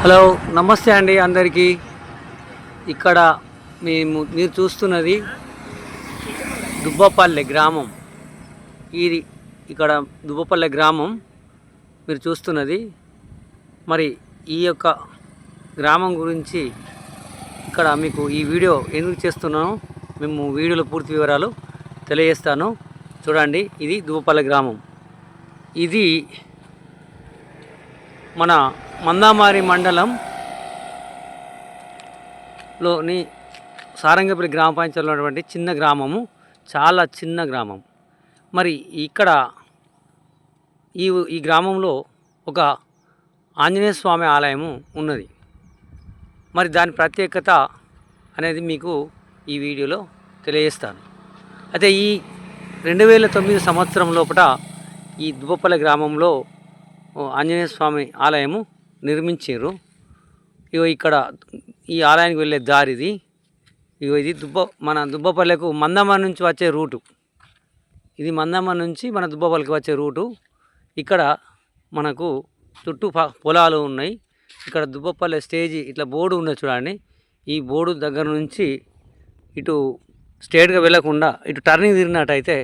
Hello నమస్తే అండి అందరికీ. ఇక్కడ మేము మీరు చూస్తున్నది దుబ్బపల్లె గ్రామం. ఇది ఇక్కడ దుబ్బపల్లె గ్రామం. మీరు చూస్తున్నది. మరి ఈ యొక్క గ్రామం గురించి ఇక్కడ మీకు ఈ వీడియో ఎందుకు చేస్తున్నానో మేము వీడియోలో పూర్తి వివరాలు తెలియజేస్తాను. చూడండి ఇది దుబ్బపల్లె గ్రామం. ఇది మన మందామారి మండలం లోని సారంగపల్లి గ్రామ పంచాయతీలో ఉన్నటువంటి చిన్న గ్రామము చాలా చిన్న గ్రామం. మరి ఇక్కడ ఈ ఈ గ్రామంలో ఒక ఆంజనేయ స్వామి ఆలయము ఉన్నది. మరి దాని ప్రత్యేకత అనేది మీకు ఈ వీడియోలో తెలియజేస్తాను. అయితే ఈ రెండు వేల తొమ్మిది సంవత్సరం లోపల ఈ దుబ్బపల్లి గ్రామంలో ఆంజనేయ స్వామి ఆలయము నిర్మించారు ఇగో ఇక్కడ ఈ ఆలయానికి వెళ్ళే దారిది. ఇగో ఇది దుబ్బ మన దుబ్బపల్లెకు మందమ్మ నుంచి వచ్చే రూటు. ఇది మందమ్మ నుంచి మన దుబ్బపల్లికి వచ్చే రూటు. ఇక్కడ మనకు చుట్టూ పొలాలు ఉన్నాయి. ఇక్కడ దుబ్బపల్లె స్టేజి ఇట్లా బోర్డు ఉన్నది చూడండి. ఈ బోర్డు దగ్గర నుంచి ఇటు స్ట్రేట్గా వెళ్ళకుండా ఇటు టర్నింగ్ తిరిగినట్టయితే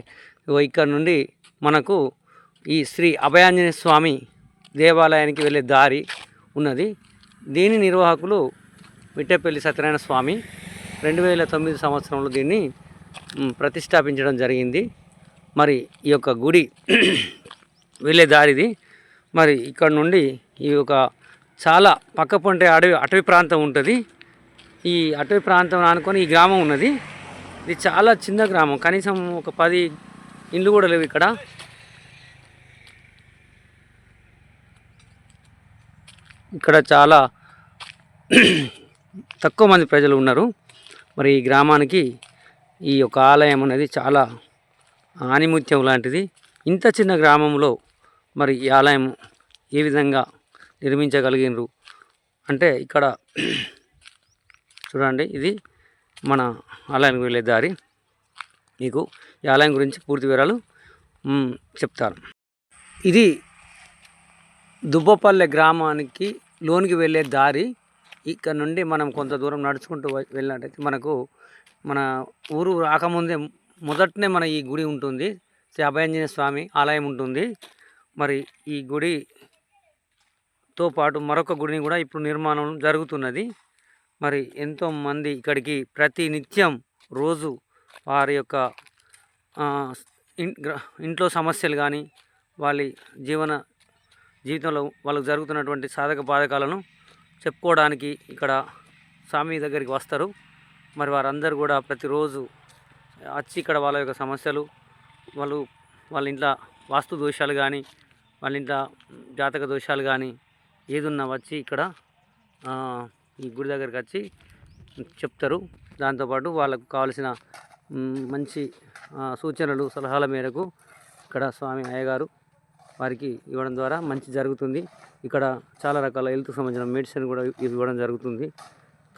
ఇగో ఇక్కడ నుండి మనకు ఈ శ్రీ అభయాంజనేయ స్వామి దేవాలయానికి వెళ్ళే దారి. ఉన్నది. దీని నిర్వాహకులు మిట్టపల్లి సత్యనారాయణ స్వామి రెండు వేల తొమ్మిది సంవత్సరంలో దీన్ని ప్రతిష్టాపించడం జరిగింది. మరి ఈ యొక్క గుడి వెళ్ళే దారిది. మరి ఇక్కడ నుండి ఈ యొక్క చాలా పక్క పొంటే అడవి అటవీ ప్రాంతం ఉంటుంది. ఈ అటవీ ప్రాంతం అనుకొని ఈ గ్రామం ఉన్నది. ఇది చాలా చిన్న గ్రామం. కనీసం ఒక పది ఇండ్లు కూడా లేవు ఇక్కడ. ఇక్కడ చాలా తక్కువ మంది ప్రజలు ఉన్నారు. మరి ఈ గ్రామానికి ఈ యొక్క ఆలయం అనేది చాలా ఆనిముత్యం లాంటిది. ఇంత చిన్న గ్రామంలో మరి ఈ ఆలయం ఏ విధంగా నిర్మించగలిగినరు? అంటే ఇక్కడ చూడండి ఇది మన ఆలయానికి వెళ్ళే దారి. మీకు ఈ ఆలయం గురించి పూర్తి వివరాలు చెప్తాను. ఇది దుబ్బపల్లె గ్రామానికి లోనికి వెళ్ళే దారి ఇక్కడ నుండి మనం కొంత దూరం నడుచుకుంటూ వెళ్ళినట్టయితే మనకు మన ఊరు రాకముందే మొదటనే మన ఈ గుడి ఉంటుంది. శ్రీ అభయాంజనేయ స్వామి ఆలయం ఉంటుంది. మరి ఈ గుడితో పాటు మరొక గుడిని కూడా ఇప్పుడు నిర్మాణం జరుగుతున్నది. మరి ఎంతో మంది ఇక్కడికి ప్రతి నిత్యం రోజు వారి యొక్క ఇంట్లో సమస్యలు కానీ వాళ్ళ జీవన జీవితంలో వాళ్ళకు జరుగుతున్నటువంటి సాధక బాధకాలను చెప్పుకోవడానికి ఇక్కడ స్వామి దగ్గరికి వస్తారు. మరి వారందరూ కూడా ప్రతిరోజు వచ్చి ఇక్కడ వాళ్ళ యొక్క సమస్యలు వాళ్ళు వాళ్ళ ఇంట్లో వాస్తు దోషాలు కానీ వాళ్ళ ఇంట్లో జాతక దోషాలు కానీ ఏదున్నా వచ్చి ఇక్కడ ఈ గుడి దగ్గరికి వచ్చి చెప్తారు. దాంతోపాటు వాళ్ళకు కావలసిన మంచి సూచనలు సలహాల మేరకు ఇక్కడ స్వామి అయ్యగారు వారికి ఇవ్వడం ద్వారా మంచి జరుగుతుంది. ఇక్కడ చాలా రకాల హెల్త్కి సంబంధించిన మెడిసిన్ కూడా ఇవ్వడం జరుగుతుంది.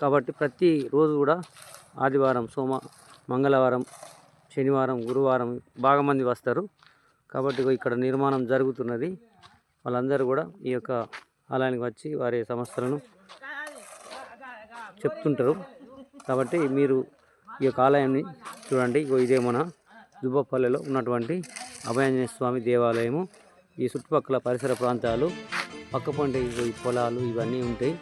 కాబట్టి ప్రతి రోజు కూడా ఆదివారం సోమ మంగళవారం శనివారం గురువారం బాగా మంది వస్తారు. కాబట్టి ఇక్కడ నిర్మాణం జరుగుతున్నది. వాళ్ళందరూ కూడా ఈ యొక్క ఆలయానికి వచ్చి వారి సమస్యలను చెప్తుంటారు. కాబట్టి మీరు ఈ యొక్క ఆలయాన్ని చూడండి. ఇదే మన దుబ్బపల్లెలో ఉన్నటువంటి అభయాంజనేయ స్వామి దేవాలయము. ఈ చుట్టుపక్కల పరిసర ప్రాంతాలు పక్క పంట పొలాలు ఇవన్నీ ఉంటాయి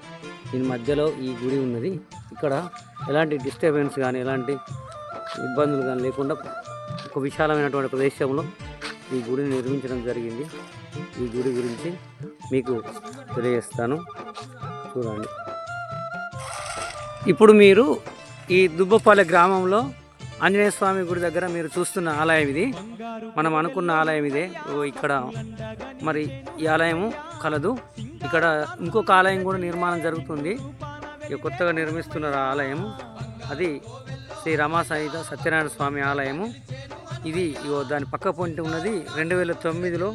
దీని మధ్యలో ఈ గుడి ఉన్నది. ఇక్కడ ఎలాంటి డిస్టర్బెన్స్ కానీ ఎలాంటి ఇబ్బందులు కానీ లేకుండా ఒక విశాలమైనటువంటి ప్రదేశంలో ఈ గుడిని నిర్మించడం జరిగింది. ఈ గుడి గురించి మీకు తెలియజేస్తాను. చూడండి. ఇప్పుడు మీరు ఈ దుబ్బపల్లె గ్రామంలో ఆంజనేయ స్వామి గుడి దగ్గర మీరు చూస్తున్న ఆలయం ఇది. మనం అనుకున్న ఆలయం ఇదే. ఓ ఇక్కడ మరి ఈ ఆలయము కలదు. ఇక్కడ ఇంకొక ఆలయం కూడా నిర్మాణం జరుగుతుంది. ఇక కొత్తగా నిర్మిస్తున్నారు ఆ ఆలయము అది శ్రీ రమా సత్యనారాయణ స్వామి ఆలయము. ఇది ఇగో దాని పక్క పొంటి ఉన్నది. రెండు వేల తొమ్మిదిలో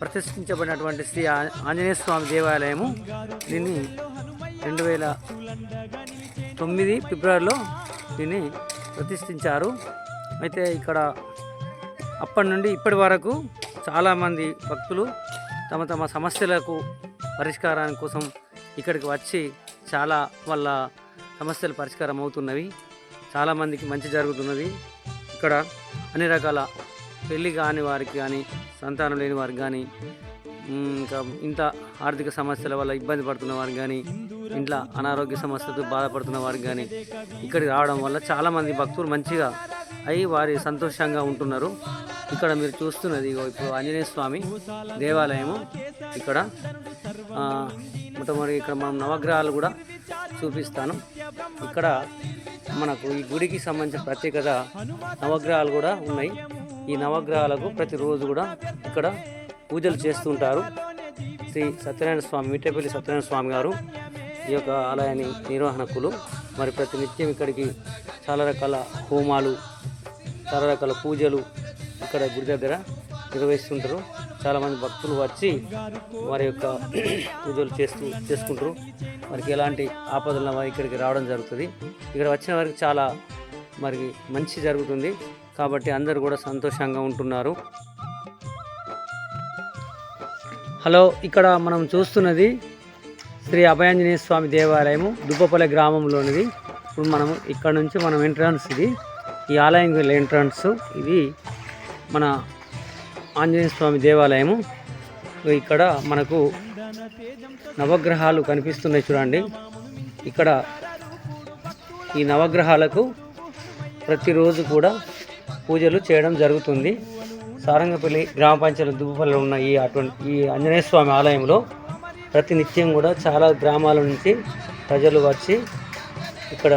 ప్రతిష్ఠించబడినటువంటి శ్రీ ఆంజనేయ స్వామి దేవాలయము. దీన్ని రెండు వేల తొమ్మిది ఫిబ్రవరిలో దీన్ని ప్రతిష్ఠించారు. అయితే ఇక్కడ అప్పటి నుండి ఇప్పటి వరకు చాలామంది భక్తులు తమ తమ సమస్యలకు పరిష్కారాని కోసం ఇక్కడికి వచ్చి చాలా వాళ్ళ సమస్యలు పరిష్కారం అవుతున్నవి. చాలామందికి మంచి జరుగుతున్నది. ఇక్కడ అన్ని రకాల పెళ్ళి కాని వారికి కానీ సంతానం లేని వారికి కానీ ఇంకా ఇంత ఆర్థిక సమస్యల వల్ల ఇబ్బంది పడుతున్న వారికి కానీ ఇంట్లో అనారోగ్య సమస్యలతో బాధపడుతున్న వారికి కానీ ఇక్కడికి రావడం వల్ల చాలామంది భక్తులు మంచిగా అయి వారి సంతోషంగా ఉంటున్నారు. ఇక్కడ మీరు చూస్తున్నది ఇప్పుడు ఆంజనేయ స్వామి దేవాలయము. ఇక్కడ మొట్టమొదటి ఇక్కడ మనం నవగ్రహాలు కూడా చూపిస్తాను. ఇక్కడ మనకు ఈ గుడికి సంబంధించిన ప్రత్యేకత నవగ్రహాలు కూడా ఉన్నాయి. ఈ నవగ్రహాలకు ప్రతిరోజు కూడా ఇక్కడ పూజలు చేస్తుంటారు. శ్రీ సత్యనారాయణ స్వామి మిట్టేపల్లి సత్యనారాయణ స్వామి గారు. ఈ యొక్క ఆలయాన్ని నిర్వహణకులు మరి ప్రతి నిత్యం ఇక్కడికి చాలా రకాల హోమాలు చాలా రకాల పూజలు ఇక్కడ గుడి దగ్గర నిర్వహిస్తుంటారు. చాలామంది భక్తులు వచ్చి వారి యొక్క పూజలు చేస్తూ చేసుకుంటారు. వారికి ఎలాంటి ఆపదల ఇక్కడికి రావడం జరుగుతుంది. ఇక్కడ వచ్చిన వారికి చాలా మరి మంచి జరుగుతుంది. కాబట్టి అందరూ కూడా సంతోషంగా ఉంటున్నారు. హలో ఇక్కడ మనం చూస్తున్నది శ్రీ అభయాంజనేయ స్వామి దేవాలయము దుబ్బపల్లె గ్రామంలోనిది. ఇప్పుడు మనము ఇక్కడ నుంచి మనం ఎంట్రన్స్ ఇది. ఈ ఆలయం ఎంట్రన్స్ ఇది మన ఆంజనేయ స్వామి దేవాలయము. ఇక్కడ మనకు నవగ్రహాలు కనిపిస్తున్నాయి చూడండి. ఇక్కడ ఈ నవగ్రహాలకు ప్రతిరోజు కూడా పూజలు చేయడం జరుగుతుంది. సారంగపల్లి గ్రామ పంచాయతీ దుబ్బపల్లి ఉన్న ఈ అటువంటి ఈ ఆంజనేయ స్వామి ఆలయంలో ప్రతి నిత్యం కూడా చాలా గ్రామాల నుంచి ప్రజలు వచ్చి ఇక్కడ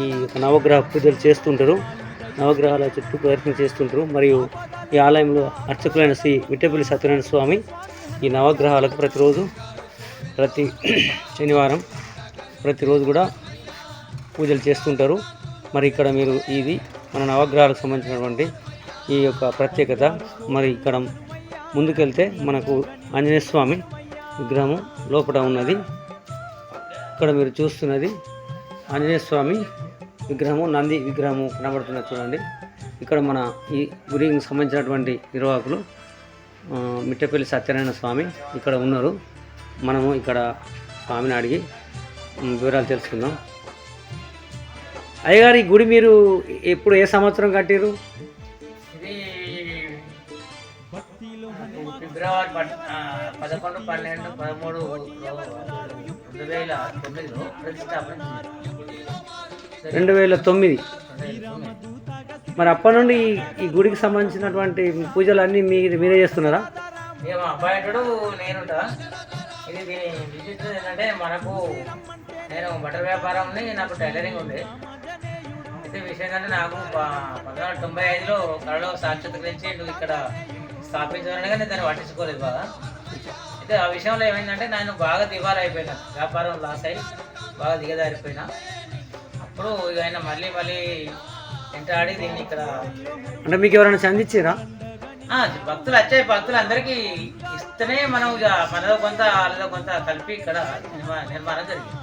ఈ యొక్క నవగ్రహ పూజలు చేస్తుంటారు. నవగ్రహాల చుట్టూ ప్రదర్శన చేస్తుంటారు. మరియు ఈ ఆలయంలో అర్చకులైన శ్రీ మిట్టపల్లి సత్యనారాయణ స్వామి ఈ నవగ్రహాలకు ప్రతిరోజు ప్రతి శనివారం ప్రతిరోజు కూడా పూజలు చేస్తుంటారు. మరి ఇక్కడ మీరు ఇది మన నవగ్రహాలకు సంబంధించినటువంటి ఈ యొక్క ప్రత్యేకత. మరి ఇక్కడ ముందుకెళ్తే మనకు ఆంజనేయ స్వామి విగ్రహము లోపల ఉన్నది. ఇక్కడ మీరు చూస్తున్నది ఆంజనేయ స్వామి విగ్రహము నంది విగ్రహము కనబడుతున్నది చూడండి. ఇక్కడ మన ఈ గురికి సంబంధించినటువంటి నిర్వాహకులు మిట్టపల్లి సత్యనారాయణ స్వామి ఇక్కడ ఉన్నారు. మనము ఇక్కడ స్వామిని అడిగి వివరాలు తెలుసుకుందాం. అయ్యగారు ఈ గుడి మీరు ఎప్పుడు ఏ సంవత్సరం కట్టారు పదకొండు పన్నెండు పదమూడు రెండు వేల తొమ్మిదిలో ప్రతిష్టాపన. రెండు వేల తొమ్మిది. మరి అప్పటి నుండి ఈ- గుడికి సంబంధించినటువంటి పూజలు అన్నీ మీ మీరే చేస్తున్నారా ఇక మా అబ్బాయి అంటాడు నేనుంటా ఇది దీని విశిష్టత ఏంటంటే మనకు నేను బట్టల వ్యాపారం ఉంది నాకు టైలరింగ్ ఉంది అయితే విషయం ఏంటంటే నాకు పంతొమ్మిది తొంభై ఐదులో కళలో సాక్షాత్ గురించి నువ్వు ఇక్కడ స్థాపించాలని కానీ దాన్ని పట్టించుకోలేదు బాగా అయితే ఆ విషయంలో ఏమైందంటే నేను బాగా దివాలా అయిపోయినా వ్యాపారం లాస్ అయ్యి బాగా దిగజారిపోయినా. అప్పుడు ఆయన మళ్ళీ మళ్ళీ వెంటాడి దీన్ని ఇక్కడ అంటే మీకు ఎవరైనా చందించారా భక్తులు వచ్చే భక్తులు అందరికీ ఇస్తేనే మనం ఇక మనలో కొంత వాళ్ళలో కొంత కలిపి ఇక్కడ నిర్మా- నిర్మాణం జరిగింది.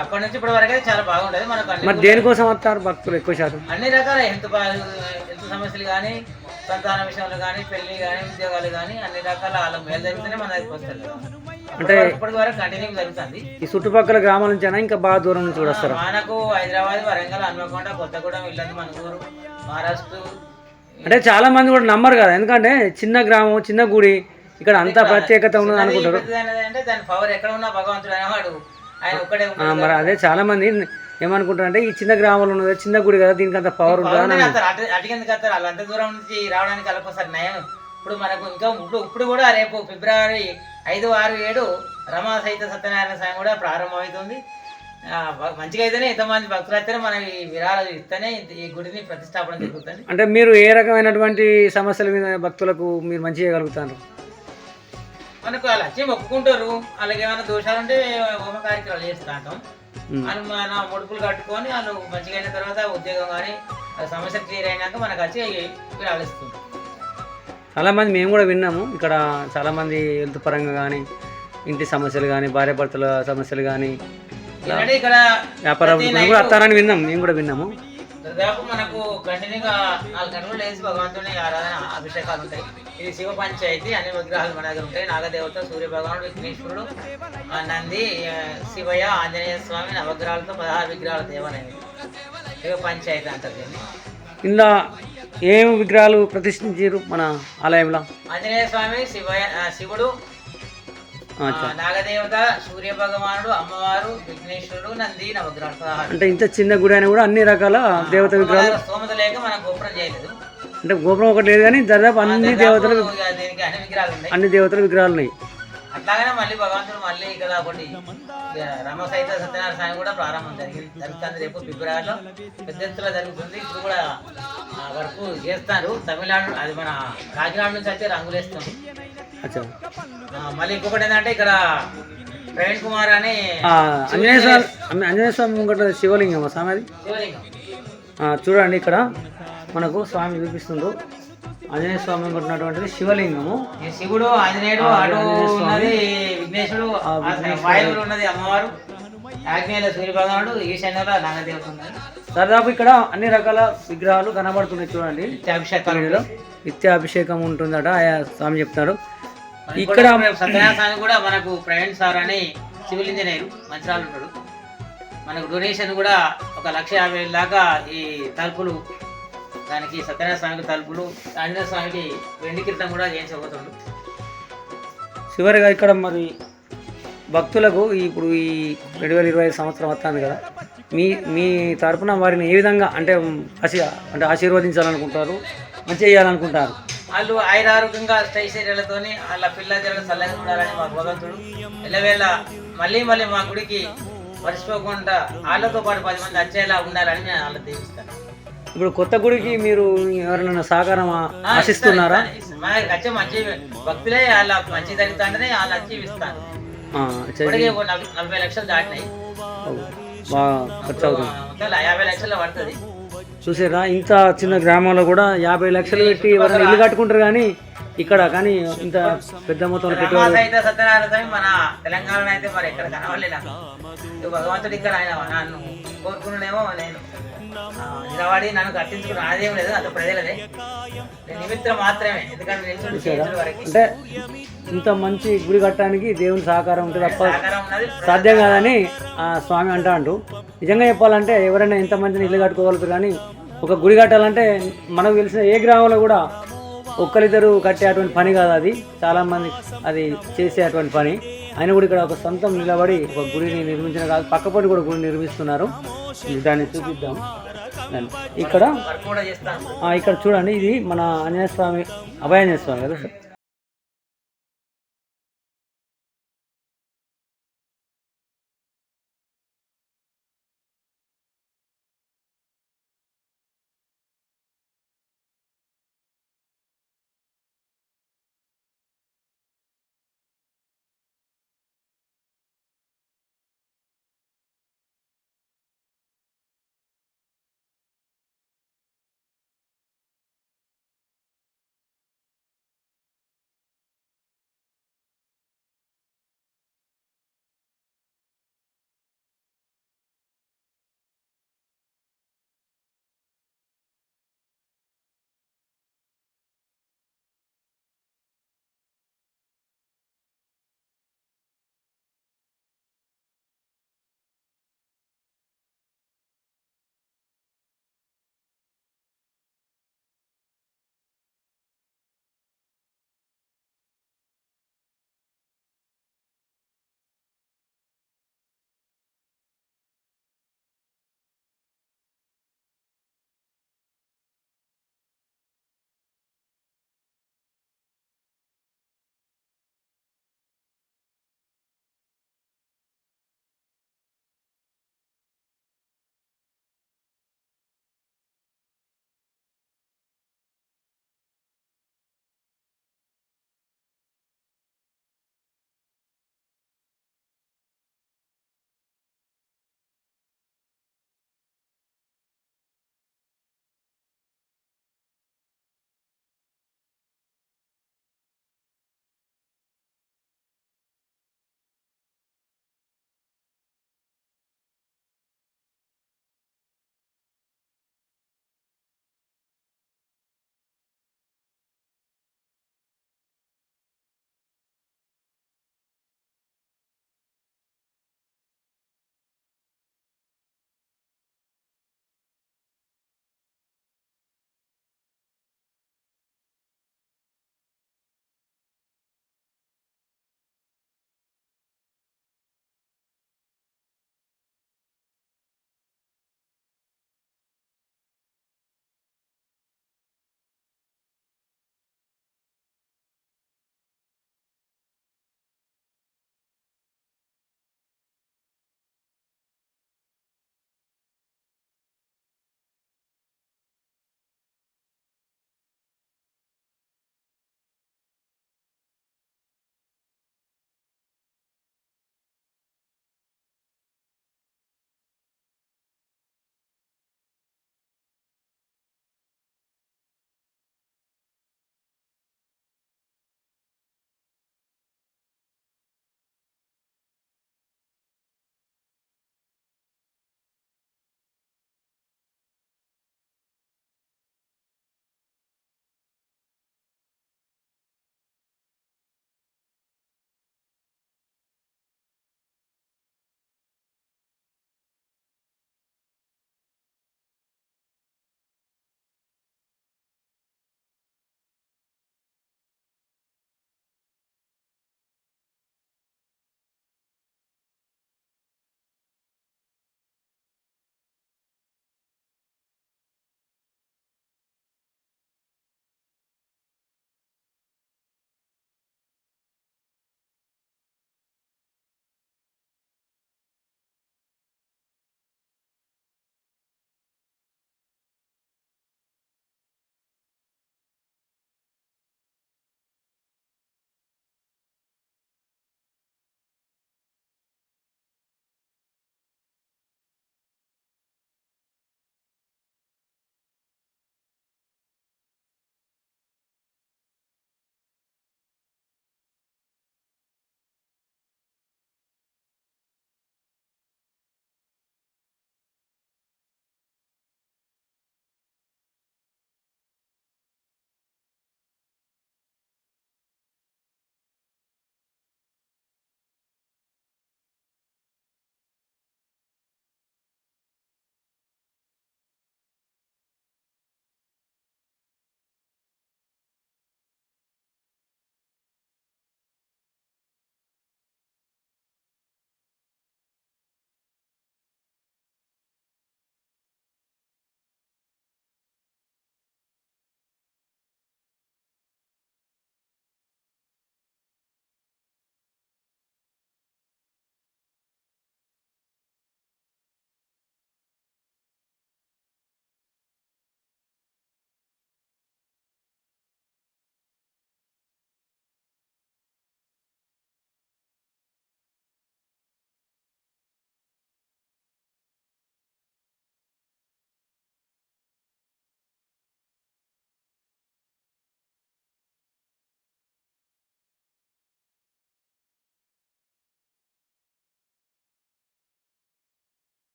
అప్పటి నుంచి ఇప్పటి వరకు అయితే చాలా బాగుంటుంది మనకు దేనికోసం వస్తారు భక్తులు ఎక్కువ శాతం? అన్ని రకాల హెల్త్ హెల్త్ సమస్యలు కానీ సంతాన విషయంలో కానీ పెళ్ళి కానీ ఉద్యోగాలు కానీ అన్ని రకాల వాళ్ళ మేలు జరిగితేనే మన దగ్గరికి వస్తారు. అంటే ఇప్పటి వరకు కంటిన్యూ జరుగుతుంది. ఈ చుట్టుపక్కల గ్రామాల నుంచైనా ఇంకా బాగా దూరం నుంచి కూడా వస్తారా? మనకు హైదరాబాద్ వరంగల్ హన్మకొండ కొత్తగూడెం ఇల్లంది మనగూరు మహారాష్ట్ర. అంటే చాలా మంది కూడా నమ్మరు కదా. ఎందుకంటే చిన్న గ్రామం చిన్న గుడి ఇక్కడ అంతా ప్రత్యేకత ఉన్నది అనుకుంటారు. అంటే దాని పవర్ ఎక్కడ ఉన్నా భగవంతుడు అనేవాడు. ఆయన ఒక్కడే మరి అదే చాలా మంది ఏమనుకుంటారు అంటే ఈ చిన్న గ్రామంలో ఉన్నది చిన్న గుడి కదా దీనికి అంత పవర్ అంత దూరం నుంచి రావడానికి వాళ్ళకోసారి నయం. ఇప్పుడు మనకు ఇంకా ఇప్పుడు ఇప్పుడు కూడా రేపు ఫిబ్రవరి ఐదు ఆరు ఏడు రమా సహిత సత్యనారాయణ స్వామి కూడా ప్రారంభమవుతుంది. మంచిగా అయితేనే ఇంతమంది భక్తులు అయితేనే మనం ఈ విరాళాలు ఇస్తేనే ఈ గుడిని ప్రతిష్టాపన జరుగుతుంది. అంటే మీరు ఏ రకమైనటువంటి సమస్యల మీద భక్తులకు మీరు మంచి చేయగలుగుతారు? మనకు వాళ్ళు వచ్చి మొక్కుకుంటారు వాళ్ళకి ఏమైనా దోషాలు ఉంటే హోమ కార్యక్రమాలు చేస్తూ ఉంటాం. వాళ్ళు మన ముడుపులు కట్టుకొని వాళ్ళు మంచిగా అయిన తర్వాత ఉద్యోగం కానీ సమస్య క్లియర్ అయినాక మనకు వచ్చి విరాళిస్తుంది ఇస్తుంది చాలా మంది మేము కూడా విన్నాము. ఇక్కడ చాలా మంది హెల్త్ పరంగా కానీ ఇంటి సమస్యలు కానీ భార్యాభర్తల సమస్యలు కానీ ఇక్కడ వ్యాపార కూడా night వస్తారని విన్నాం మేము కూడా విన్నాము. దాదాపు మనకు కంటిన్యూగా నాలుగు గంటలు లేచి భగవంతుని ఆరాధన అభిషేకాలు ఉంటాయి. ఇది శివ పంచాయతీ అన్ని విగ్రహాలు మన దగ్గర ఉంటాయి. నాగదేవత సూర్య భగవానుడు విఘ్నేశ్వరుడు నంది శివయ్య ఆంజనేయ స్వామి నవగ్రహాలతో పదహారు విగ్రహాల దేవాలయం. శివ పంచాయతీ అంటారు దీన్ని. ఇందులో ఏం విగ్రహాలు ప్రతిష్ఠించారు మన ఆలయంలో? ఆంజనేయ స్వామి శివయ్య శివుడు నాగదేవత సూర్య భగవానుడు అమ్మవారు విఘ్నేశ్వరుడు నంది నవగ్రహాలు పదహారు అంటే ఇంత చిన్న గుడి అయినా కూడా అన్ని రకాల దేవత విగ్రహాలు స్తోమత లేక మనం గోపురం చేయలేదు. అంటే గోపురం ఒకటి లేదు కానీ దాదాపు అన్ని దేవతలు అన్ని విగ్రహాలు ఉన్నాయి. అన్ని దేవతల విగ్రహాలు ఉన్నాయి. అట్లాగనే మళ్ళీ భగవంతుడు మళ్ళీ ఇక్కడ ఒకటి ఇక రమ సహిత సత్యనారాయణ స్వామి కూడా ప్రారంభం జరిగింది. జరుగుతుంది రేపు ఫిబ్రవరిలో. పెద్ద ఎత్తున జరుగుతుంది. ఇప్పుడు కూడా వరకు చేస్తారు. తమిళనాడు అది మన కాకినాడ నుంచి అయితే రంగులు వేస్తాం అచ్చా. ఆ, మళ్ళీ ఇంకొకటి ఏంటంటే ఇక్కడ ప్రవీణ్ కుమార్ అని ఆంజనేయ స్వామి ఆంజనేయ స్వామి ముంగట శివలింగం స్వామి అది? శివలింగం. చూడండి ఇక్కడ మనకు స్వామి చూపిస్తుండ్రు ఆంజనేయ స్వామి ఉన్నటువంటిది శివలింగము. శివుడు ఆంజనేయుడు అటు. ఉన్నది విఘ్నేశ్వరుడు. వాయువులు ఉన్నది అమ్మవారు. ఆగ్నేయుల సూర్య భగవానుడు ఈశాన్యంలో నాగదేవత ఉన్నది దాదాపు ఇక్కడ అన్ని రకాల విగ్రహాలు కనబడుతున్నాయి చూడండి. నిత్యాభిషేకాలు నిత్యాభిషేకం ఉంటుందట ఆయా స్వామి చెప్తారు. ఇక్కడ సత్యనారాయణ కూడా మనకు ప్రవీణ్ సార్ అని సివిల్ ఇంజనీర్ మంచిరాలు ఉంటాడు. మనకు డొనేషన్ కూడా ఒక లక్ష యాభై దాకా ఈ తలుపులు దానికి సత్యనారాయణ స్వామికి తలుపులు ఆంజనేయ స్వామికి వెండి కిరీటం కూడా చేయించబోతుండు. చివరిగా ఇక్కడ మరి భక్తులకు ఇప్పుడు ఈ రెండు వేల ఇరవై ఐదు సంవత్సరం వస్తుంది కదా మీ మీ తరపున వారిని ఏ విధంగా అంటే ఆశీ అంటే ఆశీర్వదించాలనుకుంటారు మంచి చేయాలనుకుంటారు? వాళ్ళు ఆయురారోగ్యంగా స్టైశర్యాలతోని వాళ్ళ పిల్ల జరగ చల్లగా ఉండాలని మా భగవంతుడు. ఎల్లవేళ మళ్ళీ మళ్ళీ మా గుడికి మర్చిపోకుండా వాళ్ళతో పాటు పది మంది వచ్చేలా ఉండాలని నేను వాళ్ళ దీవిస్తాను ఇప్పుడు కొత్త గుడికి మీరు ఎవరైనా సహకారం ఆశిస్తున్నారా? వచ్చే మంచి భక్తులే వాళ్ళ మంచి జరుగుతుంటేనే వాళ్ళు వచ్చి ఇస్తాను నలభై లక్షలు దాటినాయి. బాగా ఖర్చు అవుతుంది మొత్తం యాభై లక్షలు పడుతుంది. చూసారా? ఇంత చిన్న గ్రామంలో కూడా యాభై లక్షలు పెట్టి ఎవరైనా ఇల్లు కట్టుకుంటారు కానీ ఇక్కడ కానీ ఇంత పెద్ద మొత్తంలో పెట్టుబడి రమాసహిత సత్యనారాయణ స్వామి మన తెలంగాణలో అయితే మరి ఎక్కడ కనవలే నాకు ఇక భగవంతుడు ఇక్కడ ఆయన నన్ను కోరుకున్నాడేమో నేను. నిలబడి నన్ను కట్టించుకుని నాదేం లేదు అంత ప్రజలదే. నేను నిమిత్తం మాత్రమే ఎందుకంటే అంటే ఇంత మంచి గుడి కట్టడానికి దేవుని సహకారం ఉంటే తప్ప సాధ్యం కాదని ఆ స్వామి అంటా అంటూ నిజంగా చెప్పాలంటే ఎవరైనా ఎంత మంచిని ఇల్లు కట్టుకోగలుగుతారు కానీ ఒక గుడి కట్టాలంటే మనకు తెలిసిన ఏ గ్రామంలో కూడా ఒక్కరిద్దరు కట్టే అటువంటి పని కాదు అది. చాలా మంది అది చేసే అటువంటి పని. ఆయన కూడా ఇక్కడ ఒక సొంతం నిలబడి ఒక గుడిని నిర్మించిన కాదు పక్కపొంటి కూడా గుడి నిర్మిస్తున్నారు. దాన్ని చూపిద్దాం. దాన్ని. ఇక్కడ ఆ, ఇక్కడ చూడండి ఇది మన ఆంజనేయ స్వామి అభయాంజనేయ స్వామి కదా సార్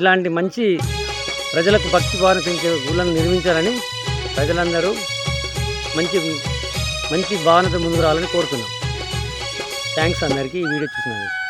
ఇలాంటి మంచి ప్రజలకు భక్తి భావన పెంచే గుళ్ళను నిర్మించాలని ప్రజలందరూ మంచి మంచి భావనతో ముందు రావాలని కోరుతున్నాం. థ్యాంక్స్ అందరికీ ఈ వీడియో చూసినందుకు.